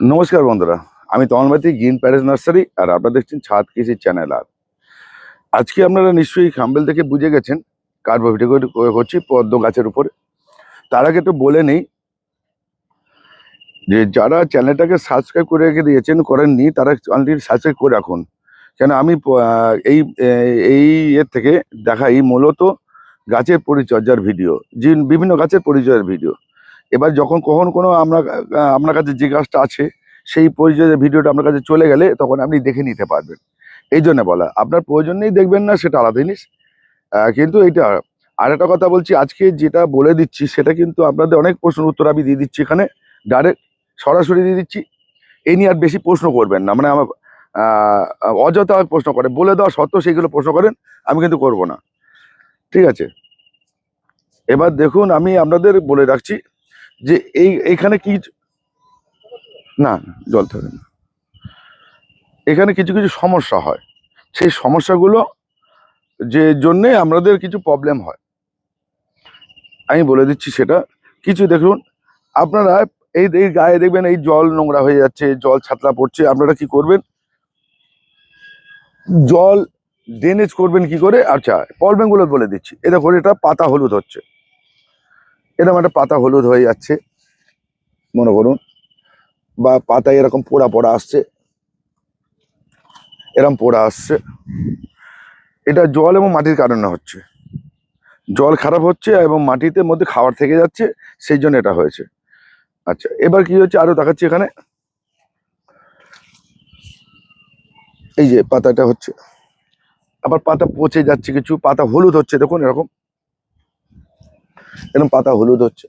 নমস্কার বন্ধুরা, আমি তমলবাতি গ্রিন প্যারেস নার্সারি, আর আপনারা দেখছেন ছাদ কৃষি চ্যানেল আর। আজকে আপনারা নিশ্চয়ই খাম্বেল থেকে বুঝে গেছেন কার ভিডিও করছি পদ্ম গাছের উপরে। তার আগে একটু বলে নেই যে যারা চ্যানেলটাকে সাবস্ক্রাইব করে রেখে দিয়েছেন, করেননি, তারা অলরেডি সাবস্ক্রাইব করে রাখুন। কেন আমি এই এই এর থেকে দেখাই মূলত গাছের পরিচর্যার ভিডিও যে বিভিন্ন গাছের পরিচর্যার ভিডিও। এবার যখন কখন কোনো আমরা, আপনার কাছে যে গাছটা আছে, সেই পরিচর্যার ভিডিওটা আপনার কাছে চলে গেলে তখন আপনি দেখে নিতে পারবেন। এই জন্য বলা, আপনার প্রয়োজন নেই দেখবেন না, সেটা আলাদা জিনিস। কিন্তু এটা আর একটা কথা বলছি, আজকে যেটা বলে দিচ্ছি, সেটা কিন্তু আপনাদের অনেক প্রশ্নের উত্তর আমি দিয়ে দিচ্ছি এখানে ডাইরেক্ট সরাসরি দিয়ে দিচ্ছি। এই নিয়ে আর বেশি প্রশ্ন করবেন না মানে আমার অযথা প্রশ্ন করে, বলে দেওয়া সত্ত্বেও সেইগুলো প্রশ্ন করেন, আমি কিন্তু করব না। ঠিক আছে? এবার দেখুন, আমি আপনাদের বলে রাখছি যে এই, এইখানে কি না, জল থাকে না। এখানে কিছু কিছু সমস্যা হয়। সেই সমস্যাগুলো যে জন্যে আমাদের কিছু প্রবলেম হয়। আমি বলে দিচ্ছি সেটা। কিছু দেখুন, আপনারা এই এই গায়ে দেখবেন, এই জল নোংরা হয়ে যাচ্ছে, জল ছাতলা পড়ছে, আপনারা কি করবেন? জল ড্রেনেজ করবেন কি করে? আচ্ছা প্রবলেমগুলো বলে দিচ্ছি। এ দেখুন, এটা পাতা হলুদ হচ্ছে। এরকম একটা পাতা হলুদ হয়ে যাচ্ছে, মনে করুন। বা পাতায় এরকম পোড়া পোড়া আসছে। এরকম পোড়া আসছে। এটা জল এবং মাটির কারণে হচ্ছে। জল খারাপ হচ্ছে এবং মাটিতে মধ্যে খাবার থেকে যাচ্ছে, সেই জন্য এটা হয়েছে। আচ্ছা এবার কি হচ্ছে আরও দেখাচ্ছি এখানে। এই যে পাতাটা হচ্ছে। আবার পাতা পচে যাচ্ছে কিছু, পাতা হলুদ হচ্ছে, দেখুন এরকম। এরকম পাতা হলুদ হচ্ছে।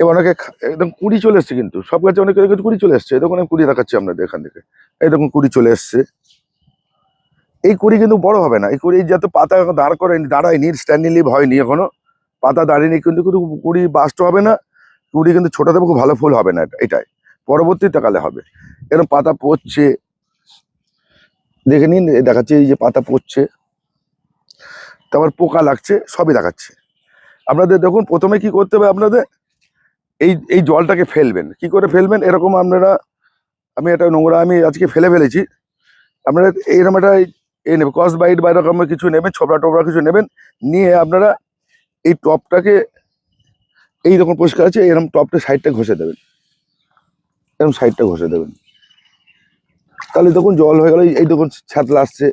এবার অনেকে একদম কুড়ি চলে এসছে কিন্তু, সব গাছে অনেকে অনেকে কুড়ি চলে এসছে। এরকম কুড়ি দেখাচ্ছি আপনাদের এখান থেকে। এরকম কুড়ি চলে এসছে। এই কুড়ি কিন্তু বড় হবে না। এই কুড়ি যত পাতা দাঁড় করেনি, দাঁড়ায়নি স্ট্যান্ডিং লিভ হয়নি এখনও। পাতা দাঁড়িয়ে কিন্তু কিন্তু কুড়ি বাস্ট হবে না। কুড়ি কিন্তু ছোট দেবে, খুব ভালো ফুল হবে না এটাই। পরবর্তীতে কালে হবে। এরকম পাতা পড়ছে। দেখে নিন দেখাচ্ছে, এই যে পাতা পড়ছে। তারপর পোকা লাগছে, সবই দেখাচ্ছে। আপনাদের দেখুন, প্রথমে কি করতে হবে আপনাদের? এই এই জলটাকে ফেলবেন। কি করে ফেলবেন? এরকম আপনারা, আমি একটা নোংরা, আমি আজকে ফেলে ফেলেছি। আপনারা এইরকম একটা এই নেবেন কস বাইট বা এরকম কিছু নেবেন ছোবড়া টোবড়া কিছু নেবেন, নিয়ে আপনারা এই টপটাকে, এই রকম পরিষ্কার আছে, এরকম টপটা সাইডটা ঘষে দেবেন। এরকম সাইডটা ঘষে দেবেন। তাহলে দেখুন জল হয়ে গেল, এই- দেখুন ছাতলা আসছে।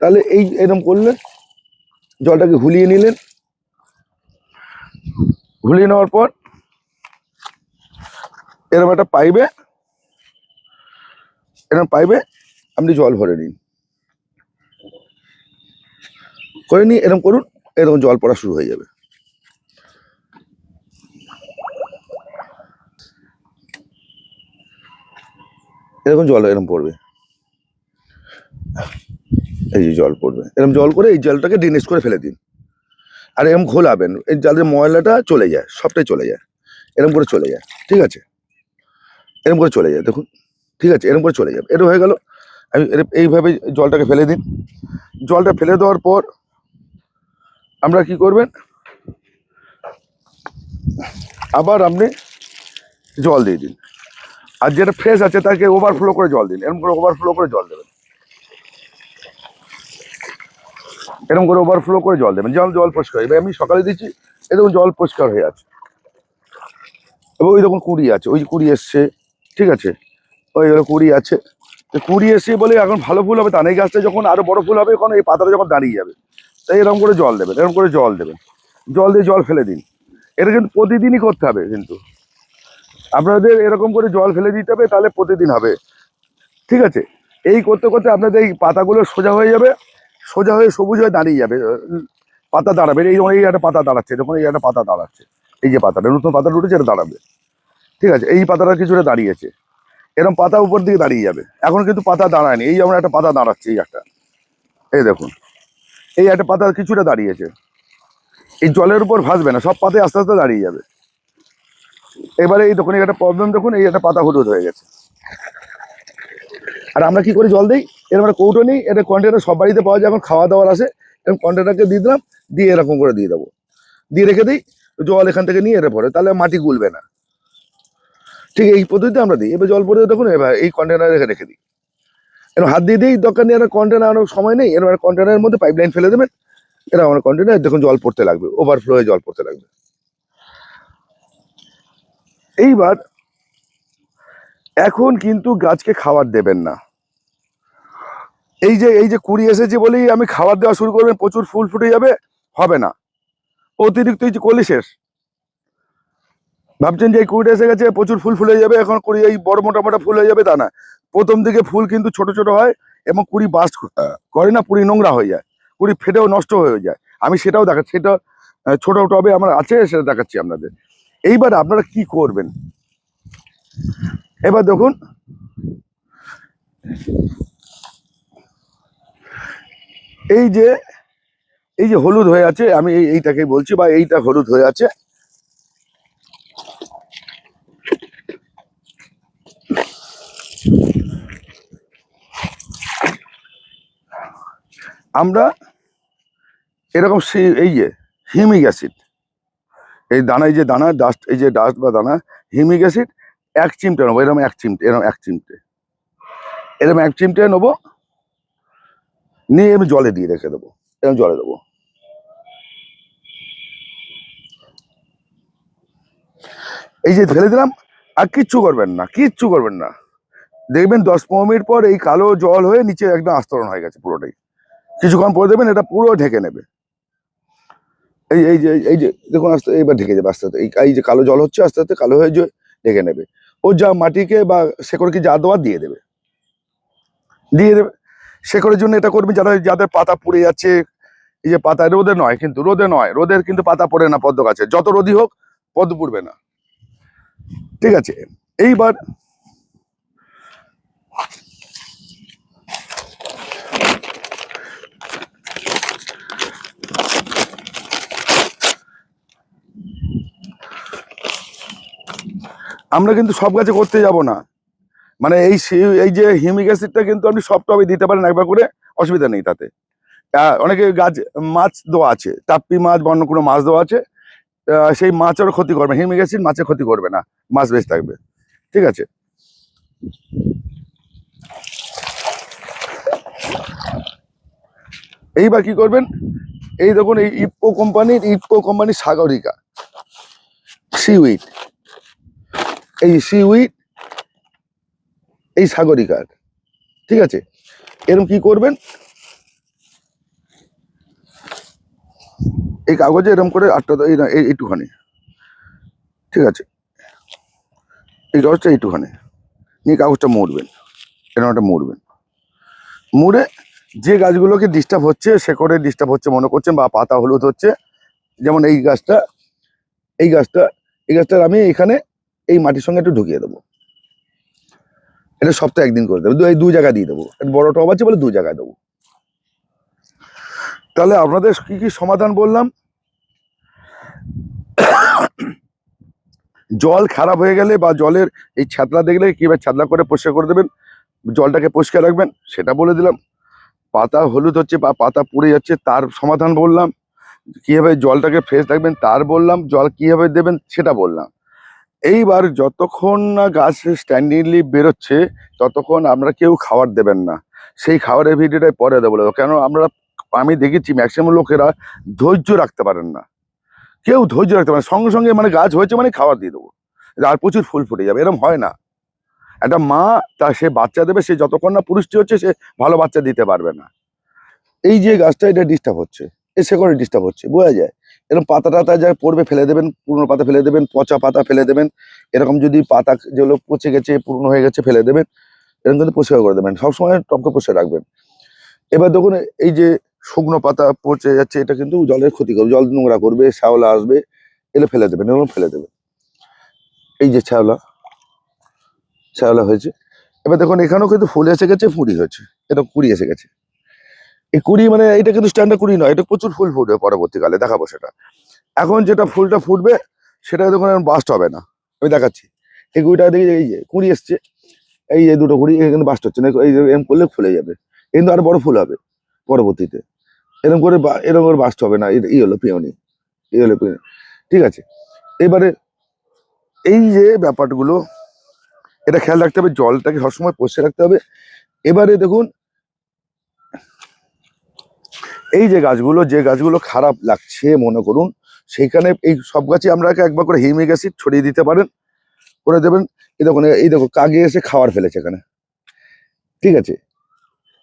তাহলে এই, এরকম করলেন জলটাকে ঘুলিয়ে নিলেন। ঘুলিয়ে নেওয়ার পর এরকম একটা পাইবে এরকম পাইবে আপনি জল ভরে নিন। করে নিয়ে এরকম করুন, এরকম জল পড়া শুরু হয়ে যাবে। এরকম জল এরকম পড়বে। এই জল পড়বে। এরকম জল করে এই জলটাকে ড্রেনেজ করে ফেলে দিন। আর এরকম খোলাবেন এই জলের ময়লাটা চলে যায়, সবটাই চলে যায়। এরকম করে চলে যায়, ঠিক আছে? এরকম করে চলে যায়, দেখুন, ঠিক আছে? এরকম করে চলে যাবে। এটা হয়ে গেল। আমি এইভাবে জলটাকে ফেলে দিন। জলটা ফেলে দেওয়ার পর আমরা কি করবেন? আবার আপনি জল দিয়ে দিন। আর যেটা ফ্রেশ আছে তাকে ওভারফ্লো করে জল দিন। এরকম করে ওভারফ্লো করে জল দেবেন। এরকম করে ওভারফ্লো করে জল দেবেন। জল জল পরিষ্কার, এবার আমি সকালে দিচ্ছি এরকম জল পরিষ্কার হয়ে আছে। এবং ওই রকম কুড়ি আছে, ওই কুড়ি এসছে, ঠিক আছে? ওই কুড়ি আছে। তো কুড়ি এসে বলে এখন ভালো ফুল হবে, তা না। এই গাছটা যখন আরও বড় ফুল হবে তখন এই পাতাটা যখন দাঁড়িয়ে যাবে। তাই এরকম করে জল দেবেন, এরকম করে জল দেবেন। জল দিয়ে জল ফেলে দিন। এটা কিন্তু প্রতিদিনই করতে হবে কিন্তু। আপনাদের এরকম করে জল ফেলে দিতে হবে, তাহলে প্রতিদিন হবে। ঠিক আছে? এই করতে করতে আপনাদের এই পাতাগুলো সোজা হয়ে যাবে। সোজা হয়ে সবুজ হয়ে দাঁড়িয়ে যাবে পাতা দাঁড়াবে। এই এই একটা পাতা দাঁড়াচ্ছে যখন এই একটা পাতা দাঁড়াচ্ছে। এই যে পাতাটা, নতুন পাতা উঠেছে, এটা দাঁড়াবে। ঠিক আছে, এই পাতাটা কিছুটা দাঁড়িয়েছে। এরকম পাতা উপর দিকে দাঁড়িয়ে যাবে। এখন কিন্তু পাতা দাঁড়ায়নি, এই যেমন একটা পাতা দাঁড়াচ্ছে, এই একটা। এই দেখুন, এই একটা পাতা কিছুটা দাঁড়িয়েছে। এই জলের উপর ভাসবে না, সব পাতায় আস্তে আস্তে দাঁড়িয়ে যাবে। এবারে এই দেখুন, এই একটা প্রবলেম দেখুন, এই একটা পাতা হলুদ হয়ে গেছে। আর আমরা কি করি, জল দিই, এরকম একটা কৌটো নিই, এটা কন্টেনার সব বাড়িতে পাওয়া যায়, এখন খাওয়া দাওয়ার আসে, এরকম কন্টেনারকে দিয়ে দিলাম, দিয়ে এরকম করে দিয়ে দেবো। দিয়ে রেখে দিই, জল এখান থেকে নিয়ে এরে পরে তাহলে মাটি গুলবে না। ঠিক এই পদ্ধতিতে আমরা দিই, এবার জল পড়ে দেখুন এবার এই কন্টেনারে রেখে রেখে দিই। এরকম হাত দিয়ে দিই, দরকার নেই একটা কন্টেনার অনেক সময় নেই এরকম কন্টেনারের মধ্যে পাইপ লাইন ফেলে দেবেন, এরকম আমার কন্টেনার দেখুন জল পড়তে লাগবে ওভারফ্লো হয়ে জল পড়তে লাগবে। এইবার এখন কিন্তু গাছকে খাবার দেবেন না। এই যে এই যে কুড়ি এসেছে বলেই আমি খাবার দেওয়া শুরু করবেন প্রচুর ফুল ফুটে যাবে, হবে না। অতিরিক্ত এই যে কলি শেষ। ভাবছেন যে এই কুড়িটা এসে গেছে, প্রচুর ফুল ফুলে যাবে, এখন কুড়ি এই বড় মোটা মোটা ফুল হয়ে যাবে, তা না। প্রথম দিকে ফুল কিন্তু ছোট ছোট হয় এবং কুড়ি বাস্ট করে না, কুড়ি নোংরা হয়ে যায়। কুড়ি ফেটেও নষ্ট হয়ে যায়। আমি সেটাও দেখাচ্ছি সেটা ছোট টবে আমার আছে, সেটা দেখাচ্ছি আপনাদের। এইবার আপনারা কি করবেন? এবার দেখুন। এই যে এই যে হলুদ হয়ে আছে, আমি এই এইটাকে বলছি, বা এইটা হলুদ হয়ে আছে। আমরা এরকম এই যে হিমিক অ্যাসিড, এই দানা এই যে দানা ডাস্ট এই যে ডাস্ট বা দানা, হিমিক অ্যাসিড এক চিমটে নেব এরকম এক চিমটে এরকম এক চিমটে। এরকম এক চিমটে নেব, নিয়ে আমি জলে দিয়ে রেখে দেবো এরকম জলে দেবো। এই যে ফেলে দিলাম, আর কিচ্ছু করবেন না, কিচ্ছু করবেন না। দেখবেন দশ পনেরো মিনিট পর এই কালো জল হয়ে নিচে একদম আস্তরণ হয়ে গেছে পুরোটাই। কিছুক্ষণ পরে দেবেন, এটা পুরো ঢেকে নেবে। এই এই যে এই যে, দেখুন আস্তে, এইবার ঢেকে যাবে আস্তে আস্তে। এই যে কালো জল হচ্ছে, আস্তে আস্তে কালো হয়ে যে ঢেকে নেবে। ও যা মাটিকে বা শেকড়কে যা দেওয়া দিয়ে দেবে। দিয়ে দেবে। শেকড়ের জন্য এটা করবে যারা, যাদের পাতা পুড়ে যাচ্ছে, এই যে পাতা, রোদে নয় কিন্তু, রোদে নয়, রোদের কিন্তু পাতা পড়ে না পদ্ম গাছে। যত রোদই হোক পদ্ম পুড়বে না। ঠিক আছে? এইবার আমরা কিন্তু সব গাছে করতে যাব না। মানে এই এই যে হিউমিক অ্যাসিডটা কিন্তু আপনি সব টবে দিতে পারেন একবার করে, অসুবিধা নেই তাতে। অনেকে গাছ, মাছ দেওয়া আছে, টাপ্পি মাছ বা অন্য কোনো মাছ দেওয়া আছে সেই মাছের ক্ষতি করবে হিউমিক অ্যাসিড মাছের ক্ষতি করবে না, মাছ বেশ থাকবে। ঠিক আছে? এইবার কি করবেন? এই দেখুন, এই ইপো কোম্পানির ইপো কোম্পানির সাগরিকা সিউইড এই সিউইড এই সাগরিকার ঠিক আছে? এরকম কি করবেন? এই কাগজে এরকম করে আটটা এইটুখানি, ঠিক আছে? এই কাগজটা এইটুখানি, নিয়ে কাগজটা মুড়বেন এরকম একটা মুড়ে যে গাছগুলোকে ডিস্টার্ব হচ্ছে শেকড়ে ডিস্টার্ব হচ্ছে মনে করছেন বা পাতা হলুদ হচ্ছে, যেমন এই গাছটা এই গাছটা এই গাছটা আমি এখানে এই মাটির সঙ্গে একটু ঢুকিয়ে দেবো। এটা সপ্তাহে একদিন করে দেবো। দু- জায়গায় দিয়ে দেবো। বড় টব আছে বলে দু জায়গায় দেবো। তাহলে আপনাদের কি কি সমাধান বললাম? জল খারাপ হয়ে গেলে বা জলের এই ছাতলা দেখলে কীভাবে ছাতলা করে পরিষ্কার করে দেবেন? জলটাকে পরিষ্কার রাখবেন, সেটা বলে দিলাম। পাতা হলুদ হচ্ছে বা পাতা পুড়ে যাচ্ছে, তার সমাধান বললাম। কীভাবে জলটাকে ফ্রেশ রাখবেন তার বললাম, জল কীভাবে দেবেন সেটা বললাম। এইবার যতক্ষণ না গাছ স্ট্যান্ডিংলি বেরোচ্ছে, ততক্ষণ আমরা কেউ খাবার দেবেন না। সেই খাবারের ভিডিওটাই পরে দেবো কেন? আমরা, আমি দেখেছি ম্যাক্সিমাম লোকেরা ধৈর্য রাখতে পারেন না। কেউ ধৈর্য রাখতে পারে সঙ্গে সঙ্গে মানে গাছ হয়েছে মানে খাবার দিয়ে দেবো। আর প্রচুর ফুল ফুটে যাবে। এরকম হয় না। একটা মা, তা সে বাচ্চা দেবে, সে যতক্ষণ না পুরুষটি হচ্ছে, সে ভালো বাচ্চা দিতে পারবে না। এই যে গাছটা, এটা ডিস্টার্ব হচ্ছে। এই করে ডিস্টার্ব হচ্ছে। বোঝা যায়? এরকম পাতা টাতা যা পড়বে ফেলে দেবেন, পুরনো পাতা ফেলে দেবেন, পচা পাতা ফেলে দেবেন, এরকম যদি পাতা যেগুলো পচে গেছে, পুরনো হয়ে গেছে ফেলে দেবেন, এরকম কিন্তু পরিষ্কার করে দেবেন। সবসময় টপকে পরিষ্কার রাখবেন। এবার দেখুন, এই যে শুকনো পাতা পচে যাচ্ছে, এটা কিন্তু জলের ক্ষতি করবে, জল নোংরা করবে, শ্যাওলা আসবে, এলে ফেলে দেবেন, এরকম ফেলে দেবেন। এই যে শ্যাওলা শ্যাওলা হয়েছে। এবার দেখুন, এখানেও কিন্তু ফুল এসে গেছে ফুড়ি হয়েছে, এটা কুড়ি এসে গেছে। এই কুড়ি মানে এটা কিন্তু স্ট্যান্ডার্ড কুড়ি নয়, এটা প্রচুর ফুল ফুটবে পরবর্তীকালে, দেখাবো সেটা। এখন যেটা ফুলটা ফুটবে, সেটা দেখুন এখন বাস্ট হবে না। আমি দেখাচ্ছি। এই কুড়িটা দেখি, এই যে কুড়ি এসছে, এই যে দুটো কুড়ি কিন্তু বাস্ট হচ্ছে না, এই যে এরকম করলে ফুলে যাবে। কিন্তু আরও বড় ফুল হবে পরবর্তীতে। এরকম করে এরকম করে বাস্ট হবে না, এই- হলো পিওনি এই হলো পিওনি। ঠিক আছে? এবারে এই যে ব্যাপারগুলো, এটা খেয়াল রাখতে হবে, জলটাকে সবসময় পরিষ্কার রাখতে হবে। এবারে দেখুন এই যে গাছগুলো যে গাছগুলো খারাপ লাগছে মনে করুন, সেইখানে এই সব গাছে আমরা একবার করে হিউমিক অ্যাসিড ছড়িয়ে দিতে পারেন, করে দেবেন। এই দেখুন, এই দেখো কাগে এসে খাবার ফেলেছে এখানে। ঠিক আছে?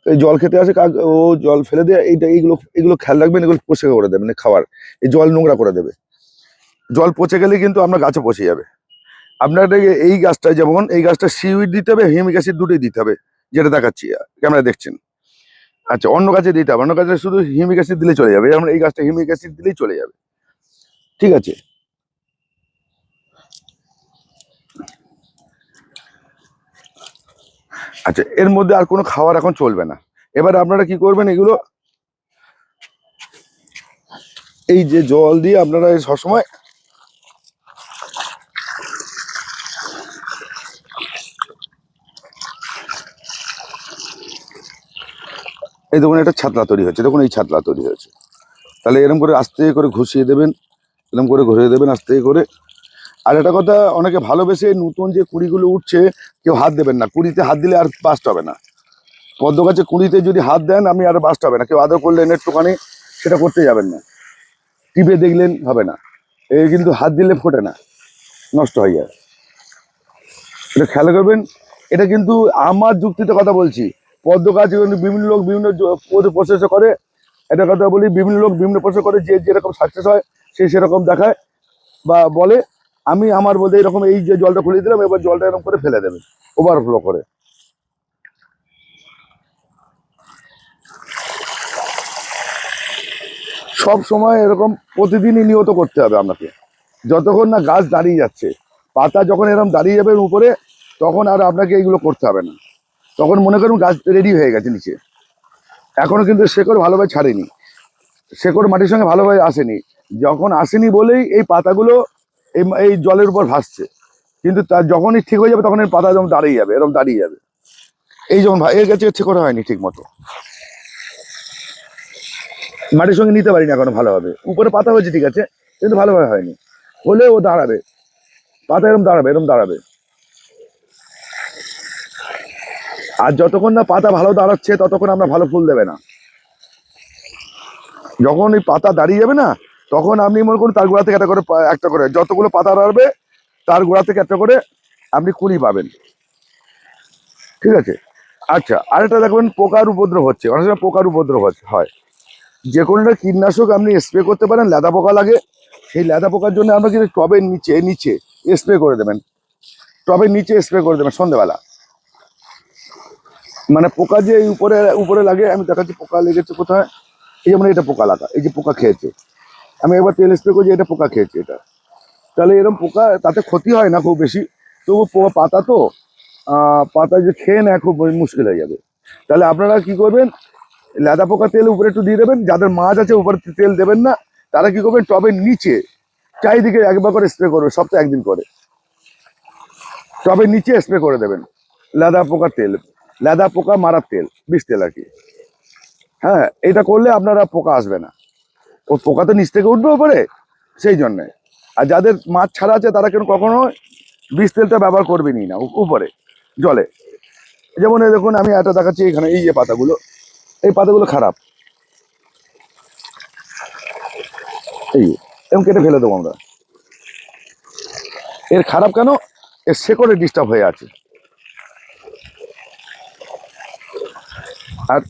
এই জল খেতে আসে কাক, ও জল ফেলে দেয়, এইটা এইগুলো এগুলো খেয়াল রাখবেন, এগুলো পরিষ্কার করে দেবেন এই খাবার এই জল নোংরা করে দেবে। জল পচে গেলে কিন্তু আপনার গাছে পচে যাবে। আপনার এই- গাছটা যেমন, এই গাছটা সিউইড দিতে হবে, হিউমিক অ্যাসিড দুটোই দিতে হবে, যেটা দেখাচ্ছি ক্যামেরা দেখছেন। আচ্ছা অন্য গাছে দিতে হবে। অন্য গাছে শুধু হিউমিক অ্যাসিড দিলে চলে যাবে। যেমন এই গাছটা হিউমিক অ্যাসিড দিলেই চলে যাবে। ঠিক আছে? আচ্ছা এর মধ্যে আর কোনো খাবার এখন চলবে না। এবার আপনারা কি করবেন এগুলো? এই যে জল দিয়ে আপনারা সবসময় এই দেখুন, একটা ছাতলা তৈরি হচ্ছে দেখুন, এই ছাতলা তৈরি হয়েছে। তাহলে এরকম করে আস্তে করে ঘুষিয়ে দেবেন এরকম করে ঘুরিয়ে দেবেন, আস্তে করে। আর একটা কথা, অনেকে ভালোবেসে নতুন যে কুড়িগুলো উঠছে, কেউ হাত দেবেন না। কুড়িতে হাত দিলে আর বাস্ট হবে না। পদ্ম গাছে কুড়িতে যদি হাত দেন আমি আর বাস্ট হবে না। কেউ আদর করলেন একটুখানি, সেটা করতে যাবেন না। টিপে দেখলেন, হবে না। এই কিন্তু হাত দিলে ফোটে না। নষ্ট হয়ে যায়। এটা খেয়াল করবেন, এটা কিন্তু আমার যুক্তিতে কথা বলছি। পদ্ম গাছ কিন্তু বিভিন্ন লোক বিভিন্ন প্রসেস করে। এটা কথা বলি, বিভিন্ন লোক বিভিন্ন প্রসেস করে, যে যেরকম সাকসেস হয়, সে সেরকম দেখায় বা বলে। আমি আমার বলতে এরকম এই যে জলটা খুলে দিলাম, এবার জলটা এরকম করে ফেলে দেবেন ওভারফ্লো করে। সব সময় এরকম প্রতিদিনই নিয়ত করতে হবে আপনাকে যতক্ষণ না গাছ দাঁড়িয়ে যাচ্ছে, পাতা যখন এরকম দাঁড়িয়ে যাবে উপরে, তখন আর আপনাকে এইগুলো করতে হবে না। তখন মনে করুন গাছ রেডি হয়ে গেছে নিচে। এখনও কিন্তু শেকড় ভালোভাবে ছাড়েনি। শেকড় মাটির সঙ্গে ভালোভাবে আসেনি। যখন আসেনি বলেই এই পাতাগুলো এই জলের উপর ভাসছে। কিন্তু তার যখনই ঠিক হয়ে যাবে তখন এই পাতা যেমন দাঁড়িয়ে যাবে, এরকম দাঁড়িয়ে যাবে। এই যখন এর কাছে শেকড় হয়নি ঠিক মতো মাটির সঙ্গে নিতে পারিনি এখনও ভালোভাবে। উপরে পাতা হয়েছে ঠিক আছে, কিন্তু ভালোভাবে হয়নি। হলে ও দাঁড়াবে। পাতা এরকম দাঁড়াবে এরকম দাঁড়াবে। আর যতক্ষণ না পাতা ভালো দাঁড়াচ্ছে, ততক্ষণ আমরা ভালো ফুল দেবে না। যখন ওই পাতা দাঁড়িয়ে যাবে না, তখন আপনি মনে করুন তার গোড়া থেকে একটা করে একটা করে যতগুলো পাতা দাঁড়াবে, তার গোড়া থেকে একটা করে আপনি কুড়ি পাবেন। ঠিক আছে? আচ্ছা আরেকটা দেখবেন পোকার উপদ্রব হচ্ছে। অনেক সময় পোকার উপদ্রব হচ্ছে, হয়। যে কোনো একটা কীটনাশক আপনি স্প্রে করতে পারেন, লেদা পোকা লাগে। সেই লেদা পোকার জন্য আমরা কিন্তু টবের নিচে নিচে স্প্রে করে দেবেন। টবের নিচে স্প্রে করে দেবেন সন্ধ্যেবেলা মানে পোকা যে উপরে উপরে লাগে, আমি দেখাচ্ছি পোকা লেগেছে কোথায়? এই যেমন এটা পোকা লাগা, এই যে পোকা খেয়েছে। আমি একবার তেল স্প্রে করছি, এটা পোকা খেয়েছে এটা। তাহলে এরকম পোকা, তাতে ক্ষতি হয় না খুব বেশি। তবু পোকা পাতা তো পাতা যে খেয়ে নেয় খুব মুশকিল হয়ে যাবে। তাহলে আপনারা কি করবেন? লেদা পোকা তেল উপরে একটু দিয়ে দেবেন, যাদের মাছ আছে উপরে তেল দেবেন না, তারা কি করবেন? টবের নিচে, চারিদিকে একবার করে স্প্রে করবে সপ্তাহে একদিন করে। টবের নিচে স্প্রে করে দেবেন, লেদা পোকা তেল। লেদা পোকা, মারার তেল, বিষ তেল আর কি। হ্যাঁ এটা করলে আপনারা পোকা আসবে না। ও পোকা তো নিচ থেকে উঠবে ওপরে সেই জন্যে। আর যাদের মাছ ছাড়া আছে, তারা কেন কখনো বিষ তেলটা ব্যবহার করবেনই না উপরে, জলে। যেমন দেখুন, আমি একটা দেখাচ্ছি এখানে, এই যে পাতাগুলো, এই পাতাগুলো খারাপ। এই এবং কেটে ফেলে দেবো আমরা। এর খারাপ কেন? এর শেকড়ে ডিস্টার্ব হয়ে আছে। আর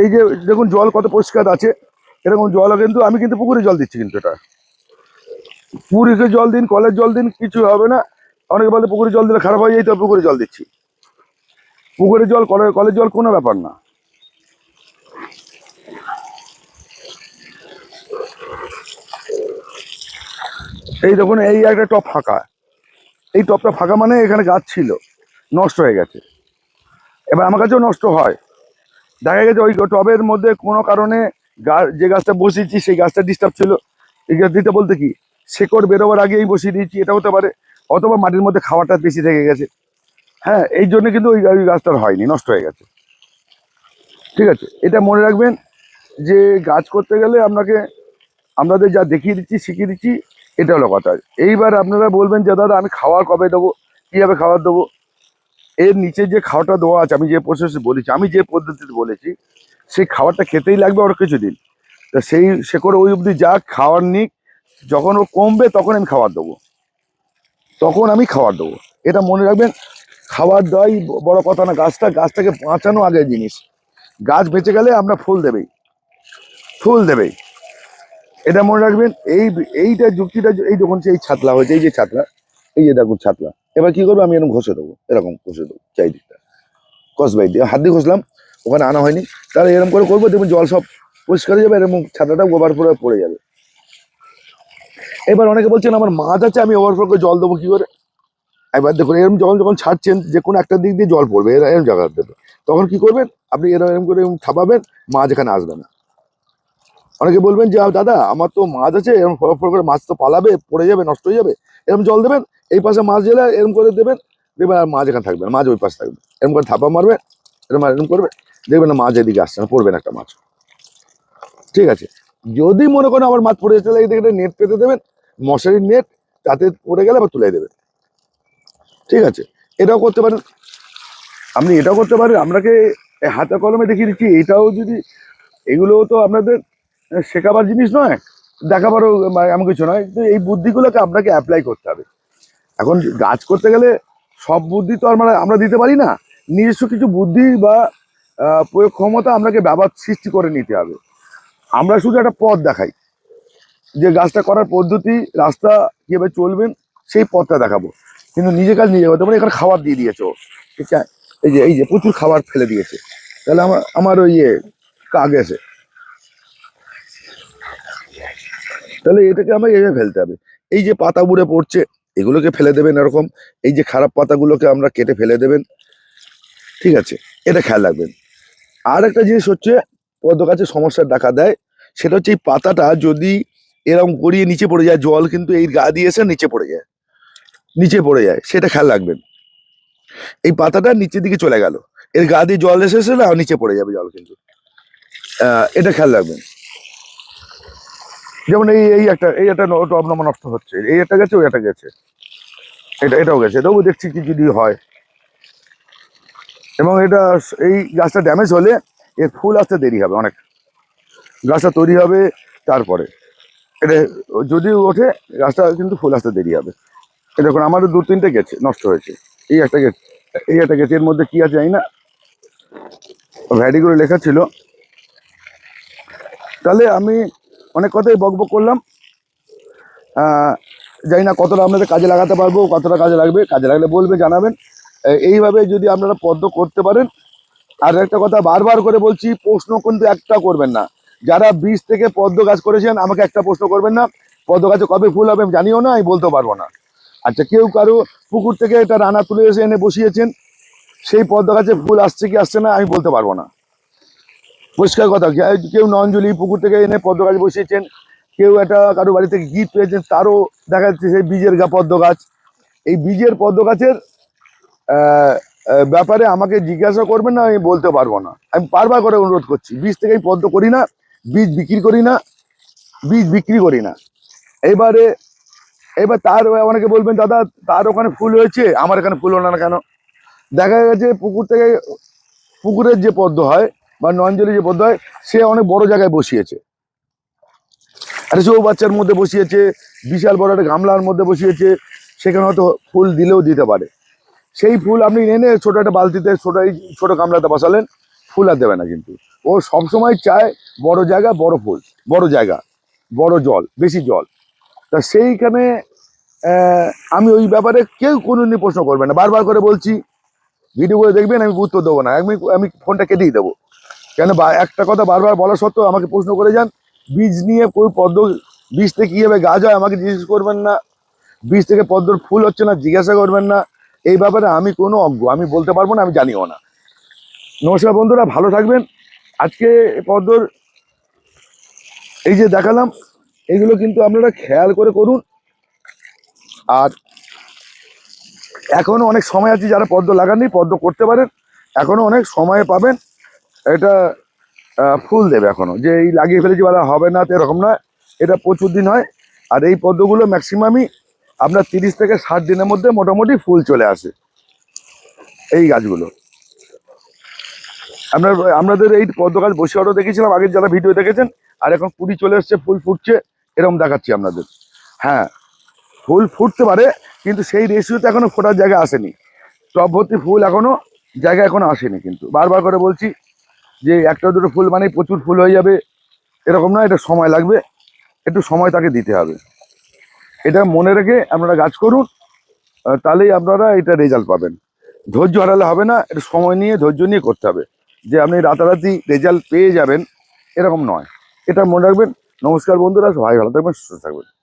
এই যে দেখুন জল কত পরিষ্কার আছে, এরকম জল কিন্তু আমি কিন্তু পুকুরে জল দিচ্ছি কিন্তু এটা। পুকুরে জল দিন, কলের জল দিন, কিছু হবে না। অনেকে বলে পুকুরে জল দিলে খারাপ হয়ে যায় তো পুকুরে জল দিচ্ছি। পুকুরে জল কলের কলের জল কোনো ব্যাপার না। এই দেখুন, এই একটা টপ ফাঁকা। এই টপটা ফাঁকা মানে এখানে গাছ ছিল, নষ্ট হয়ে গেছে। এবার আমার কাছেও নষ্ট হয়। দেখা গেছে ওই টবের মধ্যে কোনো কারণে যে গাছটা বসিয়েছি সেই গাছটা ডিস্টার্ব ছিল। এই গাছ দিতে বলতে কি? শেকড় বেরোবার আগেই বসিয়ে দিয়েছি, এটা হতে পারে। অথবা মাটির মধ্যে খাওয়াটা বেশি থেকে গেছে। হ্যাঁ এই জন্য কিন্তু ওই ওই গাছটার হয়নি, নষ্ট হয়ে গেছে। ঠিক আছে, এটা মনে রাখবেন যে গাছ করতে গেলে আপনাকে, আপনাদের যা দেখিয়ে দিচ্ছি, শিখিয়ে দিচ্ছি, এটা হলো কথা। এইবার আপনারা বলবেন যে, দাদা, আমি খাওয়ার কবে দেবো? কীভাবে খাবার দেবো? এর নিচে যে খাওয়াটা দেওয়া আছে, আমি যে প্রসেসে বলেছি, আমি যে পদ্ধতিতে বলেছি, সেই খাবারটা খেতেই লাগবে ওর কিছুদিন। তা সেই, সে করে ওই অবধি যা খাওয়ার নিক, যখন ও কমবে তখন আমি খাবার দেবো। তখন আমি খাবার দেবো। এটা মনে রাখবেন, খাবার দেওয়াই বড় কথা না, গাছটা, গাছটাকে বাঁচানো আগে জিনিস। গাছ বেঁচে গেলে আমরা ফুল দেবেই। ফুল দেবেই। এটা মনে রাখবেন, এই, এইটা যুক্তিটা, এই যখন এই ছাতলা হয়েছে, এই যে ছাতলা, এই যে দেখুন ছাতলা। এবার কি করব, আমি এরকম ঘষে দেবো, এরকম ঘষে দেবো চারিদিকটা। কসবাই দিয়ে, হাত দিয়ে ঘষলাম, ওখানে আনা হয়নি। তাহলে এরকম করে করব দেখবেন জল সব পরিষ্কার হয়ে যাবে, এরকম ছাতাটা পরে পড়ে যাবে। এবার অনেকে বলছেন, আমার মাছ আছে, আমি ওভারফ্লো করে জল দেবো কি করে? এবার দেখুন, এরকম জল যখন ছাড়ছেন, যে কোনো একটা দিক দিয়ে জল পড়বে, এরা এরকম জায়গা দেবে। তখন কি করবেন, আপনি এরকম এরকম করে এরকম থাপাবেন মাছ এখানে আসবে না। অনেকে বলবেন যে দাদা, আমার তো মাছ আছে, এরকম ফর করে মাছ তো পালাবে, পড়ে যাবে, নষ্ট হয়ে যাবে। এরকম জল দেবেন এই পাশে মাছ গেলে এরম করে দেবেন, দেখবেন আর মাছ এখানে থাকবে না, মাছ ওই পাশে থাকবে। এরম করে থাপা মারবে এরকম আর এরম করবে, দেখবেন না মাছ এদিকে আসছে না, পড়বে না একটা মাছ। ঠিক আছে? যদি মনে করেন আবার মাছ পড়ে যেতে লাগে দেখে নেট পেতে দেবেন, মশারির নেট তাতে পড়ে গেলে আবার তুলে দেবেন। ঠিক আছে? এটাও করতে পারেন। আপনি এটাও করতে পারেন, আপনাকে হাতে কলমে দেখিয়ে দিচ্ছি, এটাও যদি, এগুলোও তো আপনাদের শেখাবার জিনিস নয়, দেখাবারও মানে এমন কিছু নয় এই বুদ্ধিগুলোকে আপনাকে অ্যাপ্লাই করতে হবে। এখন গাছ করতে গেলে সব বুদ্ধি তো আমরা আমরা দিতে পারি না। নিজস্ব কিছু বুদ্ধি বা প্রয়োগ ক্ষমতা আপনাকে ব্যবহার সৃষ্টি করে নিতে হবে। আমরা শুধু একটা পথ দেখাই। যে গাছটা করার পদ্ধতি, রাস্তা কীভাবে চলবেন, সেই পথটা দেখাবো। কিন্তু নিজে কাজ নিজে করতে পারে এখানে খাবার দিয়ে দিয়েছে। ঠিক আছে? এই যে এই যে প্রচুর খাবার ফেলে দিয়েছে। তাহলে আমার আমার ওই ইয়ে কাক এসে তাহলে এটাকে আমার এভাবে ফেলতে হবে। এই যে পাতা বুড়ে পড়ছে এগুলোকে ফেলে দেবেন এরকম। এই যে খারাপ পাতাগুলোকে আমরা কেটে ফেলে দেবেন। ঠিক আছে? এটা খেয়াল রাখবেন। আর একটা জিনিস হচ্ছে পদ্ম গাছে সমস্যা দেখা দেয়, সেটা হচ্ছে এই পাতাটা যদি এরকম গড়িয়ে নিচে পড়ে যায়, জল কিন্তু এই গা দিয়ে এসে নিচে পড়ে যায়। নিচে পড়ে যায়, সেটা খেয়াল রাখবেন। এই পাতাটা নিচের দিকে চলে গেল। এর গা দিয়ে জল এসে এসে না, নিচে পড়ে যাবে জল কিন্তু। এটা খেয়াল রাখবেন। যেমন এই এই একটা এই একটা টব নামা নষ্ট হচ্ছে। এই একটা গেছে, ওই একটা গেছে। এটা, এটাও গেছে। এটাও দেখছি কি যদি হয়। এবং এটা, এই গাছটা ড্যামেজ হলে এর ফুল আসতে দেরি হবে অনেক। গাছটা তৈরি হবে তারপরে। এটা যদি ওঠে, গাছটা কিন্তু ফুল আসতে দেরি হবে। দেখুন, আমাদের দু তিনটে গেছে, নষ্ট হয়েছে। এই একটা গেছে, এই একটা গেছে, এর মধ্যে কি আছে জানি না। ভ্যাডি করে লেখা ছিল। তাহলে আমি অনেক কথাই বকবক করলাম। জানি না কতটা আপনাদের কাজে লাগাতে পারব, কতটা কাজে লাগবে, কাজে লাগলে বলবে, জানাবেন। এইভাবে যদি আপনারা পদ্ম করতে পারেন, আর একটা কথা বারবার করে বলছি, প্রশ্ন কিন্তু একটা করবেন না। যারা বীজ থেকে পদ্ম গাছ করেছেন, আমাকে একটা প্রশ্ন করবেন না, পদ্ম গাছে কবে ফুল হবে আমি জানিও না, আমি বলতে পারব না। আচ্ছা কেউ কারও পুকুর থেকে এটা রানা তুলে এসে এনে বসিয়েছেন, সেই পদ্ম গাছে ফুল আসছে কি আসছে না, আমি বলতে পারব না। পরিষ্কার কথা কেউ নঞ্জলি পুকুর থেকে এনে পদ্ম গাছ বসিয়েছেন, কেউ একটা কারও বাড়ি থেকে গিফট পেয়েছেন, তারও দেখা যাচ্ছে সেই বীজের গা পদ্ম গাছ এই বীজের পদ্ম গাছের ব্যাপারে আমাকে জিজ্ঞাসা করবেন না, আমি বলতে পারব না। আমি বারবার করে অনুরোধ করছি, বীজ থেকে আমি পদ্ম করি না, বীজ বিক্রি করি না, বীজ বিক্রি করি না। এবারে, এবার তার অনেকে বলবেন, দাদা, তার ওখানে ফুল হয়েছে, আমার এখানে ফুল হলো না কেন? দেখা গেছে পুকুর থেকে, পুকুরের যে পদ্ম হয় বা নঞ্জলি যে পদ্ম হয়, সে অনেক বড় জায়গায় বসিয়েছে। আরে একটা চৌবাচ্চার মধ্যে বসিয়েছে, বিশাল বড় একটা গামলার মধ্যে বসিয়েছে, সেখানে হয়তো ফুল দিলেও দিতে পারে। সেই ফুল আপনি এনে ছোটো একটা বালতিতে, ছোটো এই ছোট গামলাতে বসালেন, ফুল আর দেবে না কিন্তু। ও সবসময় চায় বড় জায়গা, বড় ফুল, বড় জায়গা, বড় জল, বেশি জল। তা সেইখানে আমি ওই ব্যাপারে কেউ কোনোদিন প্রশ্ন করবে না। বারবার করে বলছি ভিডিও করে দেখবেন, আমি উত্তর দেবো না। আমি আমি ফোনটা কেটেই দেবো। কেন একটা কথা বারবার বলা সত্ত্বেও আমাকে প্রশ্ন করে যান, বীজ নিয়ে কোন পদ্ম, বীজ থেকে কীভাবে গাছ হয় আমাকে জিজ্ঞেস করবেন না। বীজ থেকে পদ্মর ফুল হচ্ছে না, জিজ্ঞাসা করবেন না। এই ব্যাপারে আমি কোনো অজ্ঞ, আমি বলতে পারব না, আমি জানিও না। নমস্কার বন্ধুরা, ভালো থাকবেন। আজকে পদ্মর এই যে দেখালাম, এগুলো কিন্তু আপনারা খেয়াল করে করুন। আর এখনও অনেক সময় আছে যারা পদ্ম লাগাননি, পদ্ম করতে পারেন। এখনও অনেক সময় পাবেন। এটা ফুল দেবে এখনও। যে এই লাগিয়ে ফেলেছি বলা হবে না, তো এরকম নয়। এটা প্রচুর দিন হয়, আর এই পদ্মগুলো ম্যাক্সিমামই আপনার তিরিশ থেকে ষাট দিনের মধ্যে মোটামুটি ফুল চলে আসে। এই গাছগুলো। আপনার, আপনাদের এই পদ্ম গাছ বসে আরও দেখেছিলাম, আগের যারা ভিডিও দেখেছেন, আর এখন কুড়ি চলে এসছে, ফুল ফুটছে, এরকম দেখাচ্ছি আপনাদের। হ্যাঁ ফুল ফুটতে পারে, কিন্তু সেই রেশিওতে এখনও ফোটার জায়গা আসেনি। টব ভর্তি ফুল এখনও জায়গা এখনও আসেনি কিন্তু। বারবার করে বলছি যে একটা দুটো ফুল মানে প্রচুর ফুল হয়ে যাবে, এরকম না এটা সময় লাগবে, একটু সময় তাকে দিতে হবে। এটা মনে রেখে আপনারা গাছ করুন তাহলেই আপনারা এটা রেজাল্ট পাবেন। ধৈর্য হারালে হবে না এটা সময় নিয়ে, ধৈর্য নিয়ে করতে হবে। যে আপনি রাতারাতি রেজাল্ট পেয়ে যাবেন, এরকম নয়। এটা মনে রাখবেন। নমস্কার বন্ধুরা, সবাই ভালো থাকবেন, সুস্থ থাকবেন।